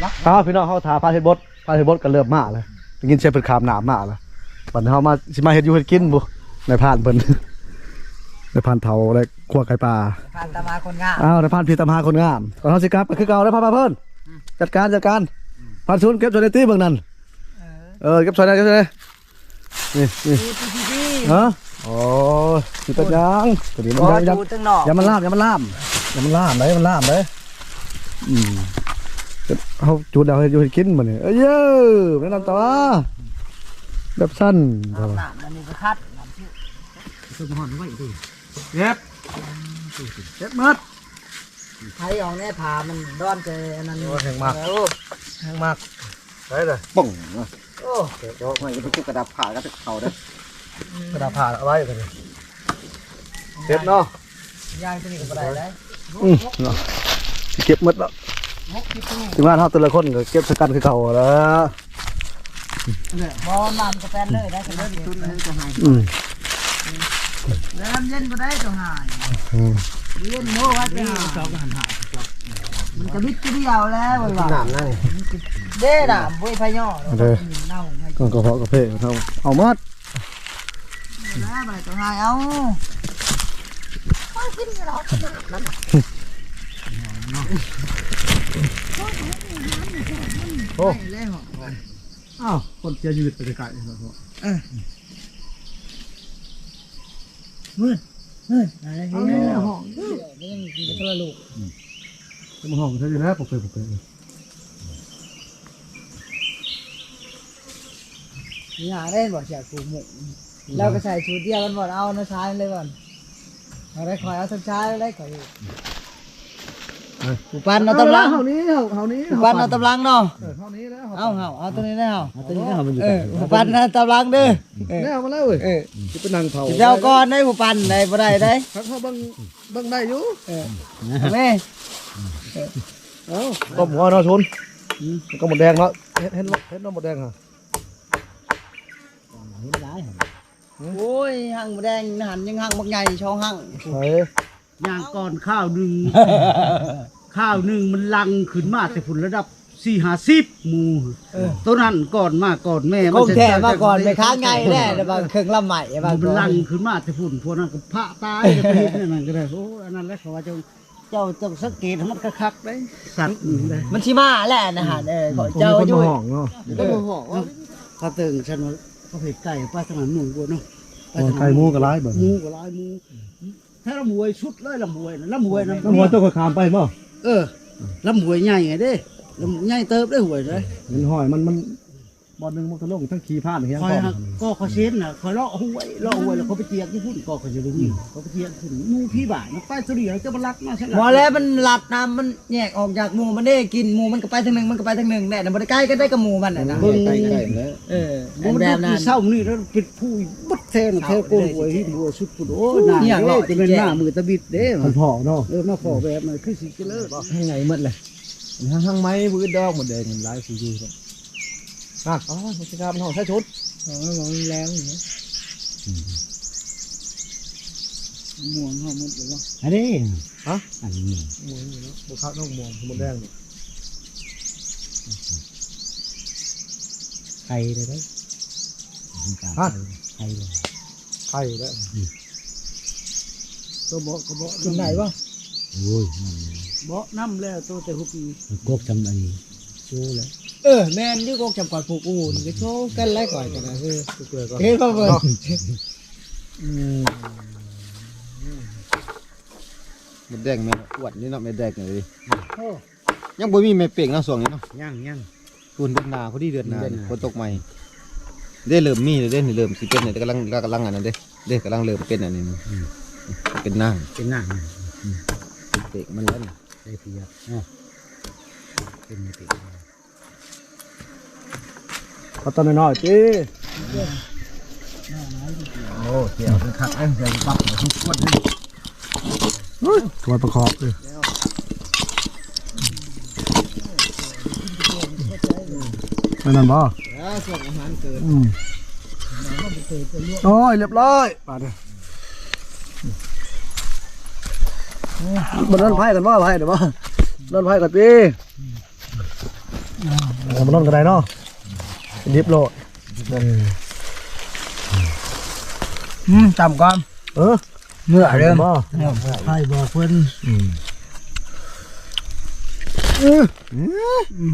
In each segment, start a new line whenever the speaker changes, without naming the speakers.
ครับพี่น้องเขาถาพาเฮ็ดบดพาเฮ็ดบดก็เริ่มมาแล้วได้ยินเสียงเพิ่นขามน้ำมาแล้วบัดนี้เฮามาสิมาเฮ็ดอยู่เฮ็ดกินบ่ในพานเพิ่นในพานเฒ่าและขัวไก่ปลา
ผ่านตามาคนงาม
อ้าวในพานพี่ตำหาคนงามตอนเฮาสิกลับก็คือเก่าแล้วพามาเพิ่นจัดการจัดการพานชุนเก็บส่วนในตีเบิ่งนั่น
เออ
เออเก็บส่วนในเก็บส่วนในนี่นี่
พี่พี่พี่
ฮะโอ้ยสิเป็นหยังตัวนี้มัน
พอ
ยังยัง
ดูตั้งนอก
อย่ามันล่ามอย่ามันล่ามอย่ามันล่ามเลยมันล่ามเลยอืม เขาจุดเอาให้อยู่ให้กินมาเนี่ยเอ้ยเย้อแนะนำตัวแบบสั้น
น้ำหนักมันนี่ก็คัดน้ำชื่อ
เย็บเย็บมัด
ไทยออกแน่ผามันร้อนเจออันนั้น
โอ้แห้งมาก
โอ้
แห้งมากได้เลยป่อง
โอ้
เดี๋ยวไม่ไปจุกกระดับผ่าก็เขาได้
กระดาษผ่าเอาไว้กันเลยเก็บเนาะ
ย่างตัวนี้ก็บ่ได้เลย
อืมเนาะสิเก็บหมดแล้ว
มก ที่ตู้
ถึงว่าเท่าแต่ละคนก็เก็บสกันคือเก่าแล้ว
บ่น้ำกาแฟเลยได้กันเลยตุ้นเลยจะหาย
อืม
น้ำเย็นก็ได้จะหาย
อืม
เย็นโม่ว่าจะหายมันจะวิตเดียวแล้วเว้ยว่า
น้ำนั่น
เด้น่ะบุ้ยพะย่อเน่าไม่
ก็กระเพาะกระเพาะเอาเอามัด
แล้วไปจะหายเอา
โอ้
เล่นหรอ
อ้าวคนเสียชีวิตไปไกลๆเนาะ
มืดมืดอะไรนี่ห้องเดี๋ยวยังกินกระลูก
มันห้องเท่านี้แล้วปกติปกติ
อย่าเล่นบ่เสียกูหมกเราก็ใส่ชุดเดียวกันบ่เอานะชายเลยบ่เอาได้คอยเอาสักชายได้คอย กูปันเอาตำลัง
เท่านี้เท่านี้
กูปันเอาตำลังเนาะ
เท่านี้แล้ว
เอาเอาเอาตัวนี้ได้เอา
ตัวนี้ก็มันอยู่
เออกูปันเอาตำลังเด้อเออ
แน่มาแล้วเว้ย
เออ
จะเป็นนางเผา
สิเจ้าก่อนได้กูปันได้บ่ได้ได้
พักเขาบังบังได้อยู่
เออแม่
เอ้าก็หัวเนาะชนก็หมดแดงเนาะเห็นเห็นเห็นเนาะหมดแดงฮะ
เห็นหลาย
โอ้ยหั่งแดงหันยังหั่งบักใหญ่ช่องหั่ง
ใส่
ย่างก่อนข้าวหนึ่ง ข้าวหนึ่งมันลังขึ้นมาแต่ฝุ่นระดับสี่ห้าสิบหมูตัวนั้นก่อนมาก่อนแม่
คงแท้มาก่อนไปค้างไงแน่แต่บางเครื่องลำใหม่บาง
มันลังขึ้นมาแต่ฝุ่นพวกนั้นก็พระตายจะไปเห็นนั่นก็ได้โอ้อันนั้นแหล้วเขาว่าเจ้าเจ้าต้องสังเกตให้มันคักๆได้สัตว์นี่ได้
มันชิมาแหละนะฮะเออขอ
ผม
เจ้า
เป็นคน
อยู่
มาห้องเนาะ
เออ
เขาตื่นฉันว่าเขาเผ็ดไก่ป้าสนามหมูบัวเนาะ
ไก่หมูกับร้ายเบิ่ง
หมูกับลายหมู ถ้าลำหวยชุดเลยลำหวยนะลำหวยนะ
น้ำหัวตัวก็ขามไปบ่
เออลำหวยใหญ่ไงเด้ลำใหญ่เติบได้หวยเลย
เห็นหอยมันมัน บอลหนึ่งมันก็ลงทั้งขี่ผ่านเฮียง
คอย
ก่อน
หักก็เขาเช็ดน่ะคอยเลาะหวยเลาะหวยแล้วเขาไปเจียกที่พุ่นก็เขาจะรู้นี่เขาไปเจียกขึ้นหมูพี่บ่ายมันไปสุริยเขาจะมาลักมาใช่ไหม
หมอแล้วมันหลัดน้ำมันแยกออกจากหมูมันได้กินหมูมันก็ไปทางหนึ่งมันก็ไปทางหนึ่งแน่แต่มันใกล้ก็ได้กับหมูมันน่ะนะ
เบิ่งใกล้ๆแล้ว
เออ
มัน
แบ
แบบ
บนั้น
เศร้านี่แล้วปิดผู้บัดแทนแทโกนหวยที่หัวสุดปุ่นโอ้ยหน้า
เนี่ย
เด้จะเป็นหน้ามือตะบิดเด้
มันพอเนาะ
เออมาขอแบบหน่อยคือสิเลิศ
ให้ไงหมดเลยห้างห้างไม้บื้อดอกหมดแดงหลายสีอยู่ครับ
อะอ๋อมันจะกลายเป็นห้องใช้ชุด
อ๋อมันแล้วอยู่นะ
ม่วงเขาหมดเลยว่า
อันนี้
ฮะ
อันนี้
หมูนี่เนาะบุคคลน้องมองหมดแดงเนี่ย
ไข่เลยได้ไข่เลย
ไข่แล้ว
ตัวเบาะก็เบาะ
ตรงไหนวะ
โอ้ย
เบาะน้ำแล้วตัวแต่หุบอี
มันกบจำอันนี้ชูแล้ว
เออแม่นอยู่กองจำก่อนผูกอูนี่ก็โชว์กันแล้วก่อนกันนะคือ
เกลือก็
เฮ้ยพ่อเบิ่ง
มันแดงแม่อ้วนนี่เนาะแม่แดงเลยยังบ่มีแม่เป่งเนาะส่วงนี้เนาะ
ย่างย่าง
คุณเดือนหนาพอดีเดือนหนาฝนตกใหม่ได้เริ่มมีเลยเด้นี่เริ่มสิเป็นเนี่ยกำลังกำลังอันนั้นเด้เด้กำลังเริ่มเป็นอันนี้นะเป็นนาง
เป็นหน้า
เป่งมันแล้วนี่
ได้เพียอ๋อเป็นไม่ติด
เอาตอนน้อยๆจี
โอ้เดี๋ยวคักเอ้ยใส่ปักทุกคน
ตัวประกอบเลยไม่นั่นบ่
แล้วส่งอาหารเกิด
อืมโอ้ยเรียบร้อยปาดเนี่ยบนนั้นไพ่กันว่าไพ่เดี๋ยวบ่นั่นไพ่กันปีเอามานนกันได้เนาะ ดิบโลด
อืมต่ำก่อน
เออ
เมื่อเริ่ม
บ่
ใครบอกเพิ่น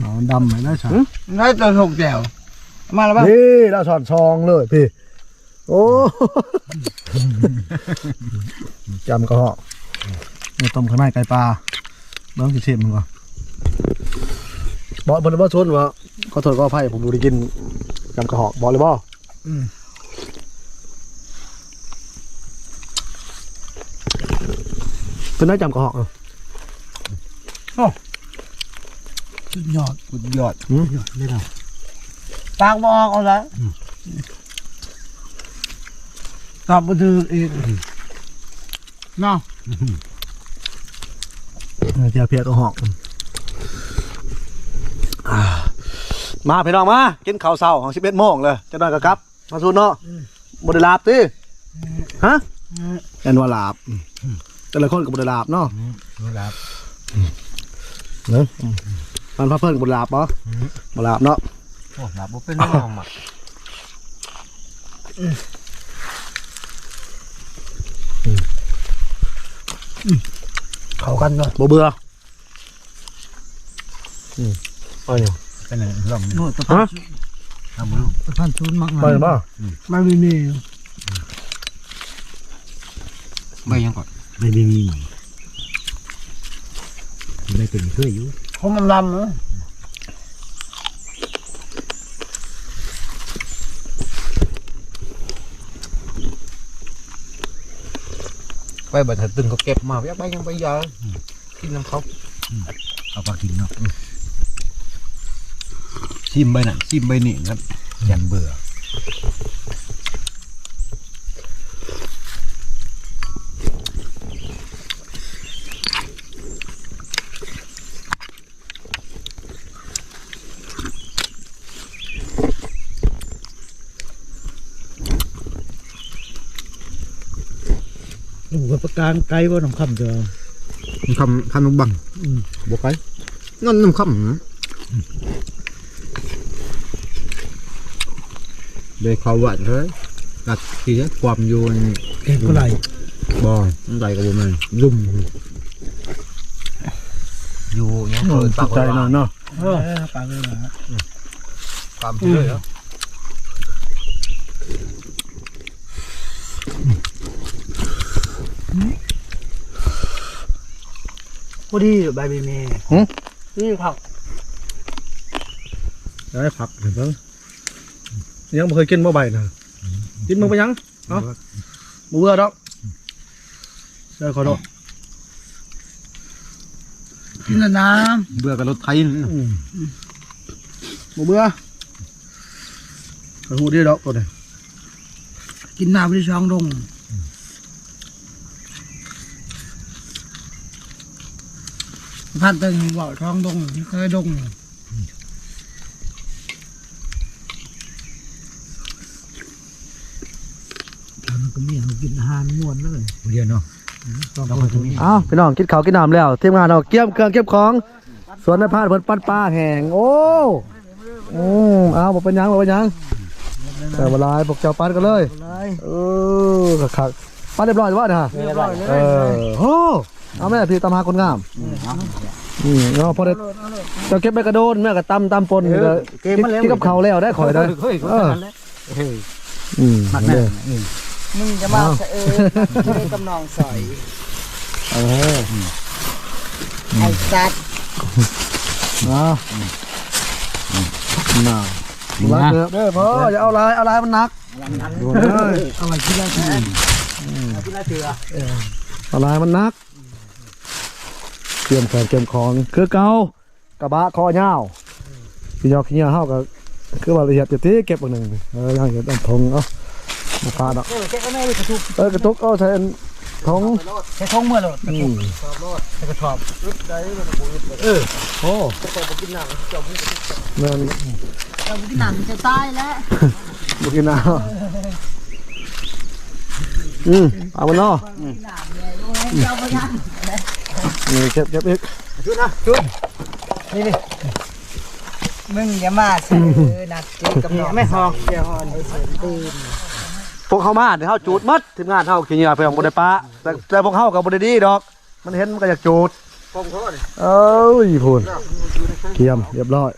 เอาดำไหมนะฉัน
น้อยตัวหกแถวมาแล้วป่ะ
นี่เราสอนซองเลยพี่ โอ้จำก็เหาะนี่ต้มข้างในไก่ปลาเบิ้งสิเชฟมึงก่อน บอกบนบ่ชนวะขอโทษก็อภัยผมดูได้กินจำกระเหอกบอกเลยบ่เป็นได้จำกระเหอกเหรอ
สุดยอด
สุดยอด
ปากบอกเอาละตอบมาถืออีกเนาะ
เจียวเพียกระเหอกอ่า มาพี่น้องมากินข้าวเช้าของสิบเอ็ดโมงเลยจะนอนกับครับมาสูนเนาะบไดลาบติฮะแอนว่าลาบ แต่ละคนกับบไดลาบเนาะ
ครับ
เนอะมันพระเพิ่นกับบไดลาบปะบลาบเนาะ
โอ้หลับบ่เป็นน้องอะ
เขากันเนาะ
บ่เบื่ออืมไปอยู่
เป็นไงลอง
โน่ตะ
ฮะ
ทำบ่รู้
พันชุนมาก
ไปหรือเปล่า
ไม่มีมี
ใบยังก่อน
ไม่มีมีไม่เป็นเคยอยู่
คงลำๆเนาะ
ไปบัดถ้าตึงเขาเก็บมายักใบยังใบยาวกินน้ำเขา
เอาปลากินเนาะ
ชิมใบนั่นชิมใบนี่ครับยันเบื่อ
หนูกับประการไกลว่าน้องคำเจอ
คำคำนุ่บังบวกไปนั่นน้ำคำ เลยเขาหวานเลยกัดทีนี้ความโยน
เก่งก็ไร
บ่น้ำใจกับบ่แมันลุ่มอยู่ยังเปิดปาก
ใจหน่อยเนาะ
เออปากเลยนะ
ความเชื่อเหรอ
พอดีใบใบเมย์นี่ผัก
ได้ผักเห็นเพิ่ง ยังบ่เคยกินบ่ใบนะกินมึงไปยังเนาะบ่เบื่อดอกเด้อขอโทษ
กินแล้วน้
เบื่อกับรถไทยนั่นน่ะ
บ่เบื่อขอหูดีดอกตัวนี้ำ
กินน้ำที่ช่องดงพันตึงบอกช่องดงที่เคยดง
มัน ก็มีเขากินอาหารม้วนเลยเดียวเนาะต้องคนตรงนี้
อ้าวพี่น้องกินข้าวกินน้ำแล้วทีมงานเราเกี่ยมเครื่องเก็บของสวนในพานเพิ่นปั้นปลาแห้งโอ้อืมเอาบ่เป็นหยังบ่เป็นหยังแต่เวลาพวกเจ้าปั้นกันเลย
เลย
เออคักๆปั้นเรียบร้อยแล้วนะ
เรียบร้อยเลย
เออโหเอาแม่พี่ตามหาคนงามอืมเนาะพอได้เจะเก็บไปกระโดนแม่ก็ตำตำปนก็กินกินกับเขาวแล้วได้ข่อยได้
เฮ้ย
เอออืม
มัก
เด้
แน่
อ
มึงจะมาเสะเออไม่ได้กำนองสอย
เออ
ไอ้สัตว์
เอาน่ารักเด้อเด้อพ่ออย่าเอาลายเอาลายมันหนักดูเด้อ
เอาไว้ที่แรกแทน
เอาลายมันหนัก เตรียมแขนเตรียมของคือเก่ากระบะคอยาวพี่ยอกขี้เหนียวเฮาก็คือว่าละเอียดจะตีเก็บอันหนึงเออยังอยู่ต้นทงเอ้า บ่พาดอก
เออแค่ก็ไม่ได้กระทุก
เออกระตุกเอาใส่อันทง
แค่ท้องเมื่อหรอก
อืม
แค่กระชอบ
โอ้แม่น
เราที่หนังจะตายแล้ว
บ่กินน้ำอืมเอามันเนาะ
นี่
เก็บเก็บอีก
ชุดนะชุด
มึงอย่ามาเสือนัดเจอกับน้องไม่ฮอกเดี๋ยวฮอนไอ้เสือตีน
พวกเขามาเดี๋ยวเขาจูดมัดทีมงานเขาขี้เหงื่อเพื่อนบริปะแต่แต่พวกเขากับบริดีดอก มันเห็นมันก็อยากจูดเอ้ยพูนเกียมเรียบร้อย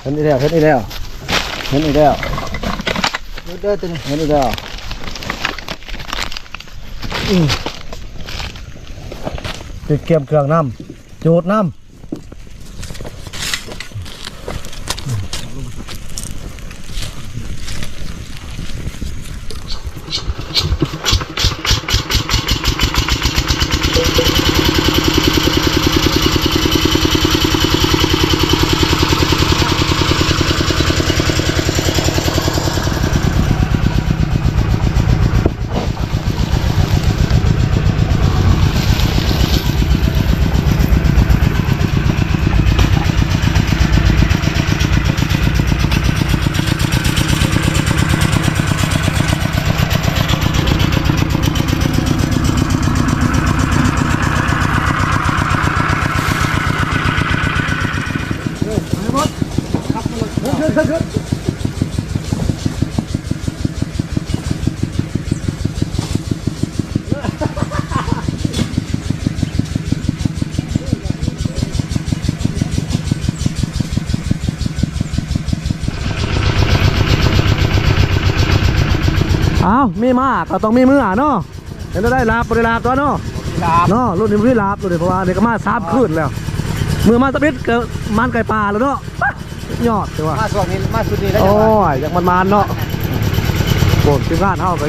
เห็นอีกแล้วเห็นอีกแล้วเห็นอีกแล้ว
ดูเด้อตัวนี้
เห็นอีกแล้วอืมติดเกียมเครื่องน้ำจูดน้ำ อ้าวมีมากก็ต้องมีมือเนาะเห็นได้ลาบบริลาบตัวเนาะเนาะรุ่นนี้ไม่ลาบรุ่นนี้เพราะว่าเด็กก็มาสามขึ้นแล้วมือมาตะบิดเกิดมันไก่ปลาแล้วเนาะปั๊บ ยอดจังวะ
มาช่วงนี้มาสุดนี้แล้ว
โอ้
จังหวะ
ยอยากมันมันๆเนาะโบ่นทีมงานเฮาไป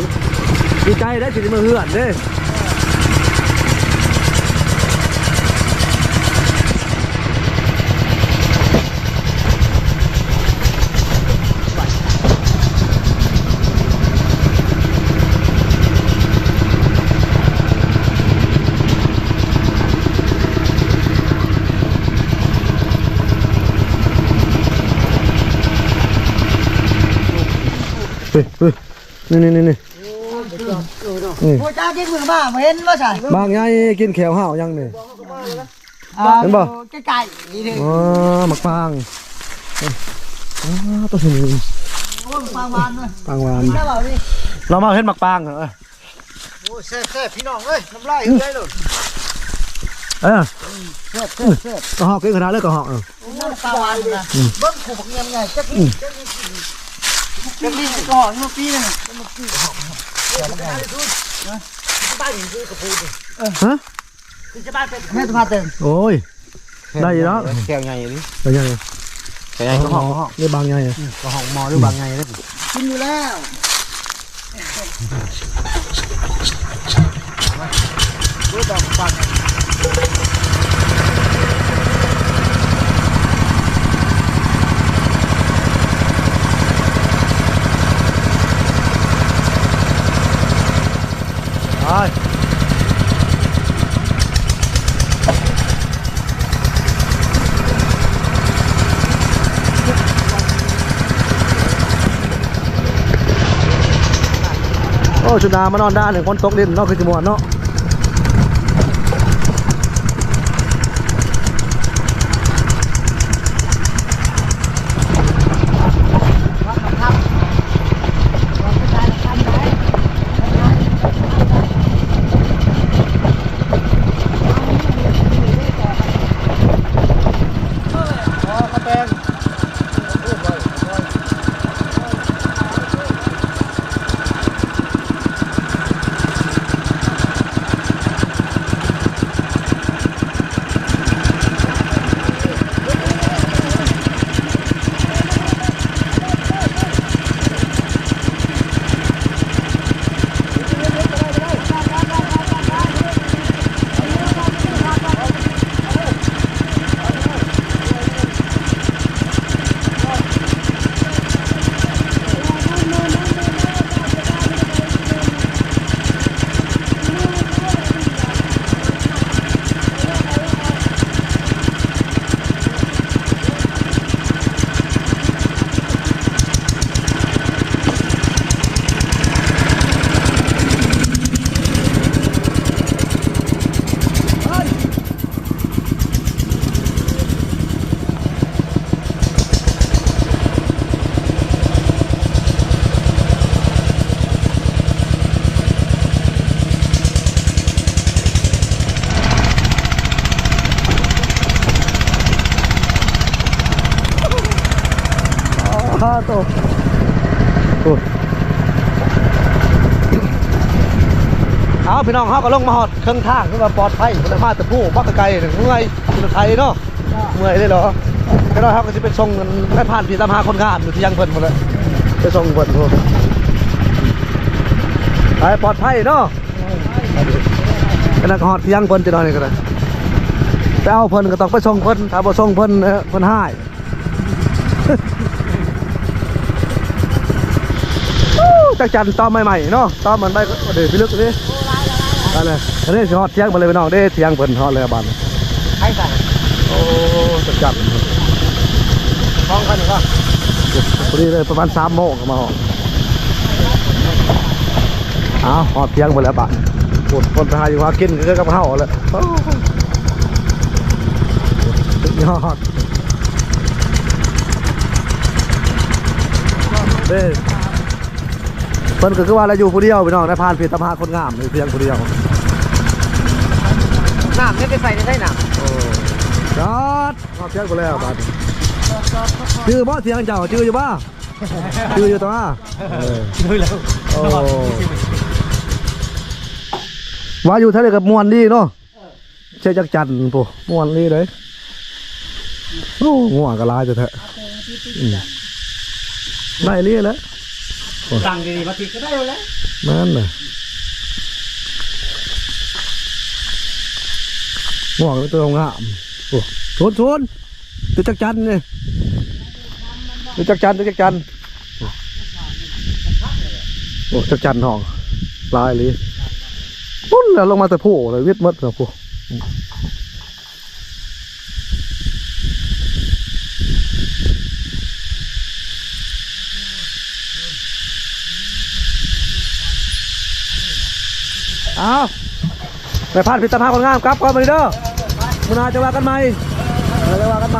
ดีใจได้สิได้มือเฮือนเด้ เฮ้ยเฮ้ยนี่นี่นี่นี่นี่
โอ้จ้ากินมือมาบ่เห็นว่าใช่
บางไงกินแขวห้าวยังนี่เห็นบ่
ใกล้ๆนี่เลย
อ๋อหมักฟางเอ้ยอ๋อตัวนี้
โอ้ยฟางวานเลย
ฟางหวาน
แล้วเปล่าดิ
เรามาเห็นหมักฟางเหรอเอ้ย
โอ้แซ่บๆพี่น้องเอ้ยน้ำลายเฮ้ยเลย
เออ
เสิร์ฟเสิร์ฟเสิร์ฟ
ก็หอกกินขนาดเลยก็หอกเออ
โอ้ยฟางวานนะเบิ้งขู่บักเงียบไงจักนี่จักนี่ จักนี่ก่อนเมื่อปีนึง
ฮะ
แม่ตุพาเติม
โอ้ยได้อยู่แล้ว
แก้วใหญ่ดิ
เป็นยังไง
แก้วใหญ่ก็ห้องห้อง
นี่บางไงอะ
ก็ห้องหมอหรือบางไงเลย
กินอยู่แล้ว
ไป โอ้ชุดามานอนด้านหนึ่งคนตกดินนอกคือจมวนเนาะแปลง ตโอ้เอาพี่น้องเฮาก็ลงมาฮอดเครื่องทางขึ้นมาปลอดภัยบ่ได้มาแต่ผู้บักไกลถึงเมื่อยอยู่ไทยเนาะเมื่อยเลยเหรอก็น้อยเฮาก็สิไปส่งกันได้ผ่านพี่ตามหาคนงานอยู่ที่ยังเพิ่นพุ่นแหละไปส่งเพิ่นพุ่นไปปลอดภัยเนาะก็นักฮอดที่ยังเพิ่นจะนอนนี่ก็ได้ไปเอาเพิ่นก็ต้องไปส่งเพิ่นถ้าบ่ส่งเพิ่นเอ่อเพิ่นหาย จักจันต้อมใหม่ๆเนาะต้อมมันไปก็เดี๋ยวพี่ลึกดิไปเลยอันนี้สิฮอดเที่ยงไปเลยพี่น้องเด้เที่ยงเพิ่นฮอดเลยบ้าน
ใครสั่ง
โอ้จักจัน
ฟ้องเขาหนึ่งก็
พอดีเลยประมาณ3โมงก็มาฮอดอ้าวฮอดเที่ยงไปแล้วบ้านปวดคนไปหาอยู่หากินคือกับเฮาแหละโอ้สุดยอดเด้ เพิ่นก็คือว่าเราอยู่ผู้เดียวพี่น้องได้ผ่านเพจตามหาคนงามเลยเพียงผู้เดียว
น้ำไม่ไปใส่ในใส่น้
จอดมาเพียงกูแล้วบาดชื่อบ่เสียงเจ้าชื่ออยู่บ่ชื่ออยู่ตัวชื่อแล้วโอ้ว่าอยู่ทะเลกับมวนดีเนาะเช่จักจันทร์ปุ๊มวนดีเลยโอ้ง่วงก็ลายจะเถอะอืมได้เรียแล้ว
สั่งดีๆมาติดก็ได้แล้ว
นั่นน่ะง่วงเป็นตัวงามโอ้ชวนชวนตัวจักจันทร์นี่ตัวจักจันทร์ตัวจักจันทร์โอ้จักจันทร์ห้องลายเลยปุ้นแล้วลงมาแต่ผู้เลยวิทย์หมดเลยผู้ เอาไปพลาดผิดตาพาคนงามกลับก่อนมาเด้อมุนาจะว่ากันไหมเราจะว่ากันไหม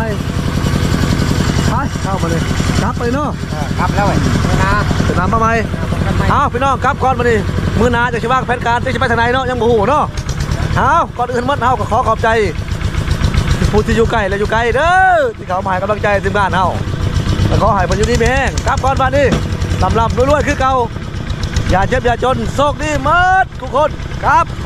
ไปเข้ามาเลยกลับไปเนาะำ
ครับแล้วไอ้นะ
จะนำมาไหม
กันไหม
เอาพี่น้องกลับก่อนมาดิมือหนาจะชิว่างแผนการที่จะไปทางไหนเนาะยังบ่หูเนาะเอาก่อนอื่นหมัดเฮาก็ขอขอบใจผู้ที่อยู่ใกล้และอยู่ไกลเด้อที่เขามาให้กำลังใจทีมงานเฮาแล้วขอให้เพิ่นอยู่ดีมีแห้งกลับก่อนมาดิลำลำรวยๆคือเก่าอย่าเจ็บอย่าจนโชคดีหมดทุกคน ครับ